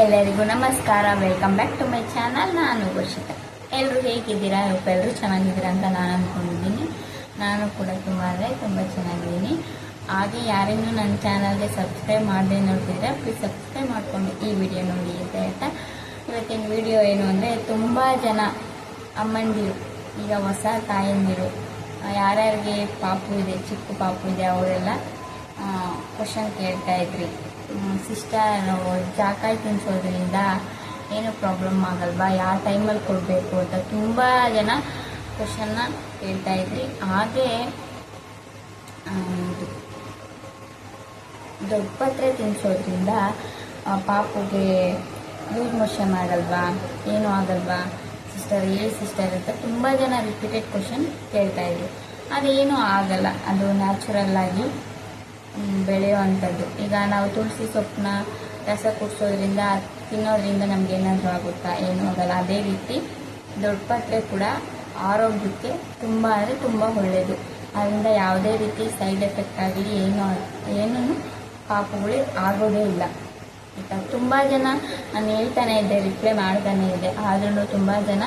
ಎಲ್ಲರಿಗೂ ನಮಸ್ಕಾರ. Welcome back to my channel ನಾನು ವರ್ಷಿತ. ಎಲ್ಲರೂ ಹೇಗಿದ್ದೀರಾ? ಎಲ್ಲರೂ ಚೆನ್ನಾಗಿದ್ದೀರಾ ಅಂತ ನಾನು ಅಂದ್ಕೊಂಡಿದ್ದೀನಿ ನಾನು ಕೂಡ ತುಂಬ ಅಂದರೆ ತುಂಬ ಚೆನ್ನಾಗಿದ್ದೀನಿ. ಹಾಗೆ ಯಾರೇನೂ ನನ್ನ ಚಾನಲ್ಗೆ ಸಬ್ಸ್ಕ್ರೈಬ್ ಮಾಡದೆ ನೋಡ್ತಿದ್ರೆ ಪ್ಲೀಸ್ ಸಬ್ಸ್ಕ್ರೈಬ್ ಮಾಡಿಕೊಂಡು ಈ ವಿಡಿಯೋ ನೋಡಿ ಅಂತ ಹೇಳ್ತಾ. ಇವತ್ತಿನ ವಿಡಿಯೋ ಏನು ಅಂದರೆ ತುಂಬ ಜನ ಅಮ್ಮಂದಿರು, ಈಗ ಹೊಸ ತಾಯಂದಿರು, ಯಾರ್ಯಾರಿಗೆ ಪಾಪು ಇದೆ, ಚಿಕ್ಕ ಪಾಪು ಇದೆ ಅವರೆಲ್ಲ ಕ್ವಶನ್ ಕೇಳ್ತಾ ಸಿಸ್ಟರ್ ಜಾಕಾಯಿ ತಿನ್ಸೋದ್ರಿಂದ ಏನು ಪ್ರಾಬ್ಲಮ್ ಆಗಲ್ವಾ? ಯಾವ ಟೈಮಲ್ಲಿ ಕೊಡಬೇಕು ಅಂತ ತುಂಬ ಜನ ಕ್ವಶನ್ನ ಕೇಳ್ತಾ ಇದ್ರಿ. ಹಾಗೆ ದೊಡ್ಡಪತ್ರೆ ತಿನ್ಸೋದ್ರಿಂದ ಪಾಪುಗೆ ಲೂಸ್ ಮೋಷನ್ ಆಗಲ್ವಾ? ಏನೂ ಆಗಲ್ವಾ? ಸಿಸ್ಟರ್ ಏ ಸಿಸ್ಟರ್ ಅಂತ ತುಂಬ ಜನ ರಿಪೀಟೆಡ್ ಕ್ವಶನ್ ಕೇಳ್ತಾ ಇದ್ರು. ಅದೇನೂ ಆಗಲ್ಲ. ಅದು ನ್ಯಾಚುರಲ್ ಆಗಿ ಬೆಳೆಯುವಂಥದ್ದು. ಈಗ ನಾವು ತುಳಸಿ ಸೊಪ್ಪನ್ನ ರಸ ಕುಡಿಸೋದ್ರಿಂದ, ತಿನ್ನೋದ್ರಿಂದ ನಮ್ಗೆ ಏನಾದರೂ ಆಗುತ್ತಾ, ಏನೂ ಆಗಲ್ಲ. ಅದೇ ರೀತಿ ದೊಡ್ಡಪತ್ರೆ ಕೂಡ ಆರೋಗ್ಯಕ್ಕೆ ತುಂಬ ಅಂದರೆ ತುಂಬ ಒಳ್ಳೆಯದು ಅದರಿಂದ ಯಾವುದೇ ರೀತಿ ಸೈಡ್ ಎಫೆಕ್ಟ್ ಆಗಲಿ, ಏನೂ ಏನೂ ಪಾಪುಗಳು ಆಗೋದೇ ಇಲ್ಲ. ಆಯಿತಾ ತುಂಬ ಜನ ನಾನು ಹೇಳ್ತಾನೆ ಇದ್ದೆ ರಿಪ್ಲೈ ಮಾಡ್ತಾನೆ ಇದ್ದೆ. ಆದ್ರೂ ತುಂಬ ಜನ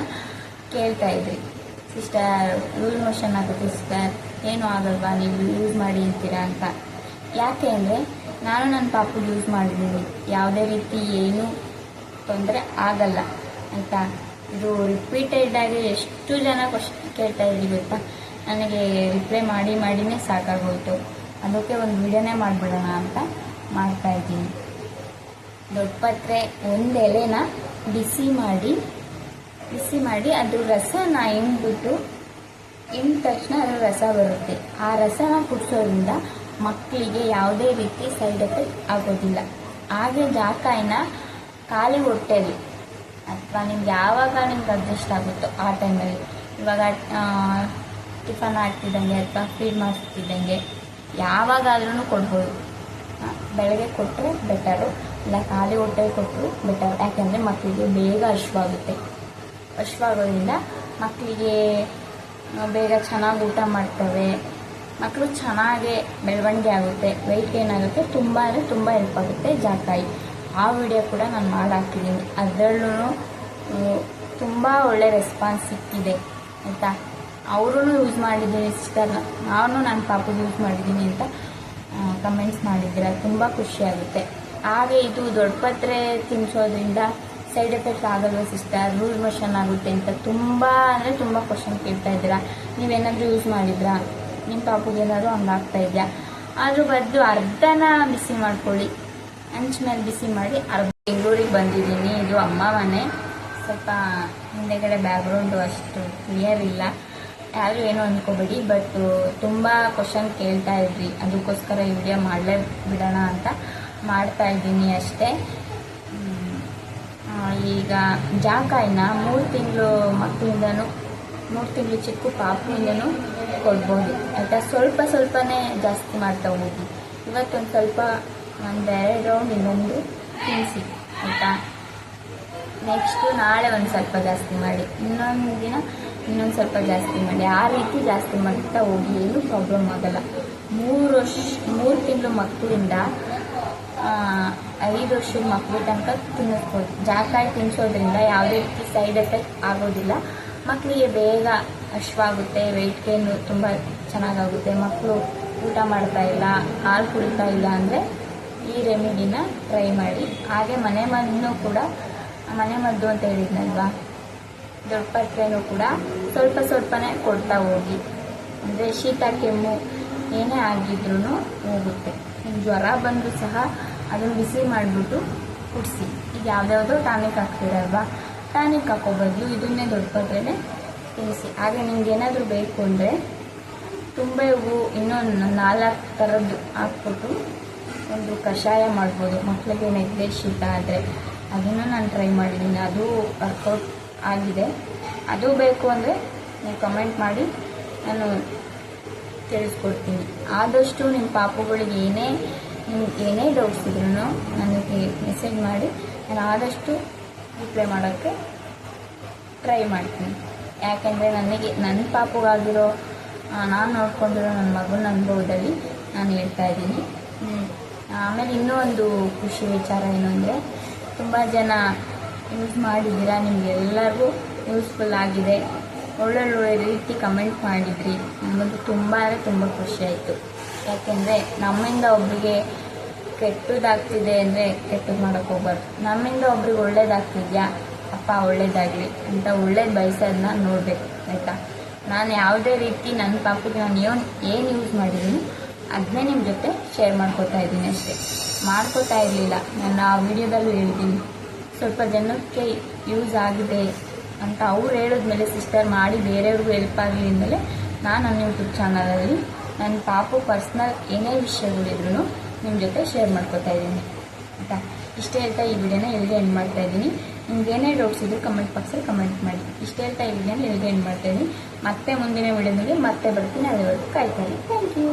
ಕೇಳ್ತಾ ಇದ್ರಿ. ಸಿಸ್ಟರ್ ಲೂಸ್ ಮೋಷನ್ ಆಗುತ್ತೆ ಸಿಸ್ಟರ್ ಏನೂ ಆಗಲ್ವಾ, ನೀವು ಯೂಸ್ ಮಾಡಿ ಅಂತೀರಾ ಅಂತ. ಯಾಕೆ ಅಂದರೆ ನಾನು ನನ್ನ ಪಾಪು ಯೂಸ್ ಮಾಡಿದ್ದೀನಿ. ಯಾವುದೇ ರೀತಿ ಏನೂ ತೊಂದರೆ ಆಗಲ್ಲ, ಆಯಿತಾ? ಇದು ರಿಪೀಟೆಡ್ ಆಗಿ ಎಷ್ಟು ಜನ ಕ್ವಶನ್ ಕೇಳ್ತಾ ಇದ್ದೀವಿ ಗೊತ್ತಾ? ನನಗೆ ರಿಪ್ಲೈ ಮಾಡಿ ಮಾಡಿನೇ ಸಾಕಾಗೋಯ್ತು. ಅದಕ್ಕೆ ಒಂದು ವಿಡಿಯೋನೇ ಮಾಡಿಬಿಡೋಣ ಅಂತ ಮಾಡ್ತಾ ಇದ್ದೀನಿ. ದೊಡ್ಡ ಪತ್ರೆ, ಒಂದು ಎಲೆನ ಬಿಸಿ ಮಾಡಿ ಬಿಸಿ ಮಾಡಿ ಅದ್ರ ರಸನ ಹಿಂಡ್ಬಿಟ್ಟು ಹಿಂಡ ತಕ್ಷಣ ಅದ್ರ ರಸ ಬರುತ್ತೆ. ಆ ರಸನ ಕುಡಿಸೋದ್ರಿಂದ ಮಕ್ಕಳಿಗೆ ಯಾವುದೇ ರೀತಿ ಸೈಡ್ ಎಫೆಕ್ಟ್ ಆಗೋದಿಲ್ಲ. ಹಾಗೆ ಜಾಕಾಯಿನ ಖಾಲಿ ಹೊಟ್ಟೆಲಿ, ಅಥವಾ ನಿಮ್ಗೆ ಯಾವಾಗ ನಿಮ್ಗೆ ಅಡ್ಜಸ್ಟ್ ಆಗುತ್ತೋ ಆ ಟೈಮಲ್ಲಿ ಇವಾಗ ಟಿಫನ್ ಆಗ್ತಿದ್ದಂಗೆ ಅಥವಾ ಫೀಡ್ ಮಾಡ್ತಿದ್ದಂಗೆ ಯಾವಾಗಾದ್ರೂ ಕೊಡ್ಬೋದು. ಬೆಳಗ್ಗೆ ಕೊಟ್ಟರೆ ಬೆಟರು ಇಲ್ಲ ಖಾಲಿ ಹೊಟ್ಟೆಗೆ ಕೊಟ್ಟರು ಬೆಟರ್ ಯಾಕೆಂದರೆ ಮಕ್ಕಳಿಗೆ ಬೇಗ ಹಶ್ವಾಗುತ್ತೆ. ಹಶ್ವಾಗೋದ್ರಿಂದ ಮಕ್ಕಳಿಗೆ ಬೇಗ ಚೆನ್ನಾಗಿ ಊಟ ಮಾಡ್ತವೆ. ಮಕ್ಕಳು ಚೆನ್ನಾಗೆ ಬೆಳವಣಿಗೆ ಆಗುತ್ತೆ ವೆಯ್ಟ್ ಗೇನ್ ಆಗುತ್ತೆ, ತುಂಬ ಅಂದರೆ ತುಂಬ ಹೆಲ್ಪ್ ಆಗುತ್ತೆ ಜಾಕಾಯಿ ಆ ವಿಡಿಯೋ ಕೂಡ ನಾನು ಮಾಡಾಕಿದ್ದೀನಿ ಅದರಲ್ಲೂ ತುಂಬ ಒಳ್ಳೆ ರೆಸ್ಪಾನ್ಸ್ ಸಿಕ್ಕಿದೆ, ಆಯಿತಾ? ಅವರು ಯೂಸ್ ಮಾಡಿದ್ದೀನಿ ಸಿಸ್ಟರ್ ನಾನು ನನ್ನ ಪಾಪದ ಯೂಸ್ ಮಾಡಿದ್ದೀನಿ ಅಂತ ಕಮೆಂಟ್ಸ್ ಮಾಡಿದ್ದೀರ ತುಂಬ ಖುಷಿಯಾಗುತ್ತೆ ಹಾಗೆ ಇದು ದೊಡ್ಡಪತ್ರೆ ತಿನ್ನಿಸೋದ್ರಿಂದ ಸೈಡ್ ಎಫೆಕ್ಟ್ ಆಗಲ್ವ ಸಿಸ್ಟರ್ ರೂಲ್ ಮೋಷನ್ ಆಗುತ್ತೆ ಅಂತ ತುಂಬ ಅಂದರೆ ತುಂಬ ಕ್ವಶನ್ ಕೇಳ್ತಾ ಇದ್ದೀರಾ? ನೀವೇನಾದರೂ ಯೂಸ್ ಮಾಡಿದ್ರಾ? ನಿಮ್ಮ ಪಾಪುಗೆ ಏನಾದರೂ ಹಂಗಾಗ್ತಾ ಇದೆಯಾ? ಅದ್ರ ಬದಲು ಅರ್ಧನ ಬಿಸಿ ಮಾಡ್ಕೊಳ್ಳಿ. ಮೇಲೆ ಬಿಸಿ ಮಾಡಿ ಅರ್ಧ ಬೆಂಗಳೂರಿಗೆ ಬಂದಿದ್ದೀನಿ. ಇದು ಅಮ್ಮ ಮನೆ ಸ್ವಲ್ಪ ಹಿಂದೆಗಡೆ ಬ್ಯಾಕ್ಗ್ರೌಂಡು ಅಷ್ಟು ಕ್ಲಿಯರ್ ಇಲ್ಲ. ಯಾರು ಏನು ಅಂದ್ಕೋಬೇಡಿ ಬಟ್ ತುಂಬ ಕ್ವಶನ್ ಕೇಳ್ತಾ ಇದ್ರಿ. ಅದಕ್ಕೋಸ್ಕರ ಈ ವಿಡಿಯೋ ಮಾಡಲೇ ಬಿಡೋಣ ಅಂತ ಮಾಡ್ತಾ ಇದ್ದೀನಿ ಅಷ್ಟೇ. ಈಗ ಜಾಕಾಯಿನ ಮೂರು ತಿಂಗಳು ಮಕ್ಕಳಿಂದನೂ ಮೂರು ತಿಂಗಳು ಚಿಕ್ಕ ಪಾಪುವಿಂದನೂ ಕೊಡ್ಬೋದು. ಆಯಿತಾ ಸ್ವಲ್ಪ ಸ್ವಲ್ಪನೇ ಜಾಸ್ತಿ ಮಾಡ್ತಾ ಹೋಗಿ. ಇವತ್ತೊಂದು ಸ್ವಲ್ಪ ಒಂದು ಎರಡು ರೌಂಡ್ ಇನ್ನೊಂದು ತಿನ್ನಿಸಿ ಆಯಿತಾ? ನೆಕ್ಸ್ಟು ನಾಳೆ ಒಂದು ಸ್ವಲ್ಪ ಜಾಸ್ತಿ ಮಾಡಿ. ಇನ್ನೊಂದು ದಿನ ಇನ್ನೊಂದು ಸ್ವಲ್ಪ ಜಾಸ್ತಿ ಮಾಡಿ. ಆ ರೀತಿ ಜಾಸ್ತಿ ಮಾಡ್ತಾ ಹೋಗಿ ಏನು ಪ್ರಾಬ್ಲಮ್ ಆಗಲ್ಲ. ಮೂರು ವರ್ಷ, ಮೂರು ತಿಂಗಳು ಮಕ್ಕಳಿಂದ ಐದು ವರ್ಷದ ಮಕ್ಕಳು ತನಕ ತಿನ್ನಿಸ್ಬೋದು. ಜಾಕಾಯಿ ತಿನ್ನಿಸೋದ್ರಿಂದ ಯಾವುದೇ ರೀತಿ ಸೈಡ್ ಎಫೆಕ್ಟ್ ಆಗೋದಿಲ್ಲ. ಮಕ್ಕಳಿಗೆ ಬೇಗ ಹಶ್ವಾಗುತ್ತೆ ವೆಯ್ಟ್ ಗೇನು ತುಂಬ ಚೆನ್ನಾಗಾಗುತ್ತೆ. ಮಕ್ಕಳು ಊಟ ಮಾಡ್ತಾ ಇಲ್ಲ, ಹಾಲು ಕುಡಿತಾ ಇಲ್ಲ ಅಂದರೆ ಈ ರೆಮಿಡಿನ ಟ್ರೈ ಮಾಡಿ. ಹಾಗೆ ಮನೆ ಮದ್ದು ಕೂಡ, ಮನೆ ಮದ್ದು ಅಂತ ಹೇಳಿದ್ನಲ್ವಾ? ದೊಡ್ಡ ಪತ್ರೆನೂ ಕೂಡ ಸ್ವಲ್ಪ ಸ್ವಲ್ಪನೇ ಕೊಡ್ತಾ ಹೋಗಿ. ಅಂದರೆ ಶೀತ, ಕೆಮ್ಮು ಏನೇ ಆಗಿದ್ರೂ ಹೋಗುತ್ತೆ. ಜ್ವರ ಬಂದರೂ ಸಹ ಅದನ್ನು ಬಿಸಿ ಮಾಡಿಬಿಟ್ಟು ಕುಡಿಸಿ. ಈಗ ಯಾವುದ್ಯಾವುದೋ ಟಾನಿಕ್ ಹಾಕ್ತೀರಲ್ವಾ? ಟಾನಿಕ್ ಹಾಕೋ ಇದನ್ನೇ ದೊಡ್ಡ ಪಾತ್ರೆ ತಿನ್ನಿಸಿ ಹಾಗೆ ನಿಮ್ಗೆ ಏನಾದರೂ ಬೇಕು ಅಂದರೆ ತುಂಬ ಹೂವು ಇನ್ನೊಂದು ನಾಲ್ಕು ಥರದ್ದು ಹಾಕ್ಬಿಟ್ಟು ಒಂದು ಕಷಾಯ ಮಾಡ್ಬೋದು. ಮಕ್ಕಳಿಗೆ ನೆಗ್ಗೆ ಶೀತ ಆದರೆ ಅದನ್ನು ನಾನು ಟ್ರೈ ಮಾಡಿದ್ದೀನಿ. ಅದು ವರ್ಕೌಟ್ ಆಗಿದೆ. ಅದು ಬೇಕು ಅಂದರೆ ನೀವು ಕಮೆಂಟ್ ಮಾಡಿ, ನಾನು ತಿಳಿಸ್ಕೊಡ್ತೀನಿ. ಆದಷ್ಟು ನಿಮ್ಮ ಪಾಪುಗಳಿಗೆ ಏನೇ, ನಿಮ್ಗೆ ಏನೇ ಡೌಟ್ಸ್ ಇದ್ರೂ ನನಗೆ ಮೆಸೇಜ್ ಮಾಡಿ. ನಾನು ಆದಷ್ಟು ರಿಪ್ಲೈ ಮಾಡೋಕ್ಕೆ ಟ್ರೈ ಮಾಡ್ತೀನಿ. ಯಾಕೆಂದರೆ ನನಗೆ ನನ್ನ ಪಾಪುಗಾಗಿರೋ ನಾನು ನೋಡ್ಕೊಂಡಿರೋ ನನ್ನ ಮಗನ ಅನುಭವದಲ್ಲಿ ನಾನು ಹೇಳ್ತಾ ಇದ್ದೀನಿ. ಆಮೇಲೆ ಇನ್ನೂ ಒಂದು ಖುಷಿ ವಿಚಾರ ಏನು ಅಂದರೆ ತುಂಬ ಜನ ಯೂಸ್ ಮಾಡಿದ್ದೀರಾ ನಿಮಗೆಲ್ಲರಿಗೂ ಯೂಸ್ಫುಲ್ ಆಗಿದೆ. ಒಳ್ಳೊಳ್ಳೆ ರೀತಿ ಕಮೆಂಟ್ ಮಾಡಿದ್ರಿ. ನಮಗಂತೂ ತುಂಬ ಅಂದರೆ ತುಂಬ ಖುಷಿ ಆಯಿತು. ಯಾಕೆಂದರೆ ನಮ್ಮಿಂದ ಒಬ್ಬರಿಗೆ ಕೆಟ್ಟದಾಗ್ತಿದೆ ಅಂದರೆ ಕೆಟ್ಟದ್ದು ಮಾಡೋಕ್ಕೆ ಹೋಗ್ಬಾರ್ದು. ನಮ್ಮಿಂದ ಒಬ್ರಿಗೆ ಒಳ್ಳೇದಾಗ್ತಿದ್ಯಾ? ಅಪ್ಪ, ಒಳ್ಳೇದಾಗಲಿ ಅಂತ ಒಳ್ಳೇದು ಬಯಸೋದನ್ನ ನೋಡಬೇಕು, ಆಯಿತಾ? ನಾನು ಯಾವುದೇ ರೀತಿ ನನ್ನ ಪಾಪಿಗೆ ನಾನು ಏನು ಏನು ಯೂಸ್ ಮಾಡಿದ್ದೀನಿ ಅದನ್ನೇ ನಿಮ್ಮ ಜೊತೆ ಶೇರ್ ಮಾಡ್ಕೋತಾ ಇದ್ದೀನಿ ಅಷ್ಟೇ. ಮಾಡ್ಕೋತಾ ಇರಲಿಲ್ಲ. ನಾನು ಆ ವಿಡಿಯೋದಲ್ಲೂ ಹೇಳಿದ್ದೀನಿ ಸ್ವಲ್ಪ ಜನಕ್ಕೆ ಯೂಸ್ ಆಗಿದೆ ಅಂತ ಅವ್ರು ಹೇಳಿದ್ಮೇಲೆ ಸಿಸ್ಟರ್ ಮಾಡಿ ಬೇರೆಯವ್ರಿಗೂ ಹೆಲ್ಪ್ ಆಗಲಿ ಅಂದಮೇಲೆ ನಾನು ನನ್ನ ಯೂಟ್ಯೂಬ್ ಚಾನಲಲ್ಲಿ ನನ್ನ ಪಾಪು ಪರ್ಸ್ನಲ್ ಏನೇ ವಿಷಯಗಳಿದ್ರು ನಿಮ್ಮ ಜೊತೆ ಶೇರ್ ಮಾಡ್ಕೋತಾ ಇದ್ದೀನಿ, ಆಯಿತಾ? ಇಷ್ಟೇ ಹೇಳ್ತಾ ಈ ವಿಡಿಯೋನ ಎಲ್ಲಿಗೆ ಎಂಡ್ ಮಾಡ್ತಾ ಇದ್ದೀನಿ. ನಿಮ್ಗೆ ಏನೇ ಡೌಟ್ಸ್ ಇದ್ದರೂ ಕಮೆಂಟ್ ಬಾಕ್ಸಲ್ಲಿ ಕಮೆಂಟ್ ಮಾಡಿ. ಇಷ್ಟೇ ಹೇಳ್ತಾ ಈ ವಿಡಿಯೋನ ಎಲ್ಲಿಗೆ ಎಂಡ್ ಮಾಡ್ತಾ ಇದ್ದೀನಿ. ಮತ್ತೆ ಮುಂದಿನ ವಿಡಿಯೋದಲ್ಲಿ ಮತ್ತೆ ಬರ್ತೀನಿ. ಅಲ್ಲಿವರೆಗೂ ಕಾಯ್ತಾ ಇದ್ದೀನಿ ಥ್ಯಾಂಕ್ ಯು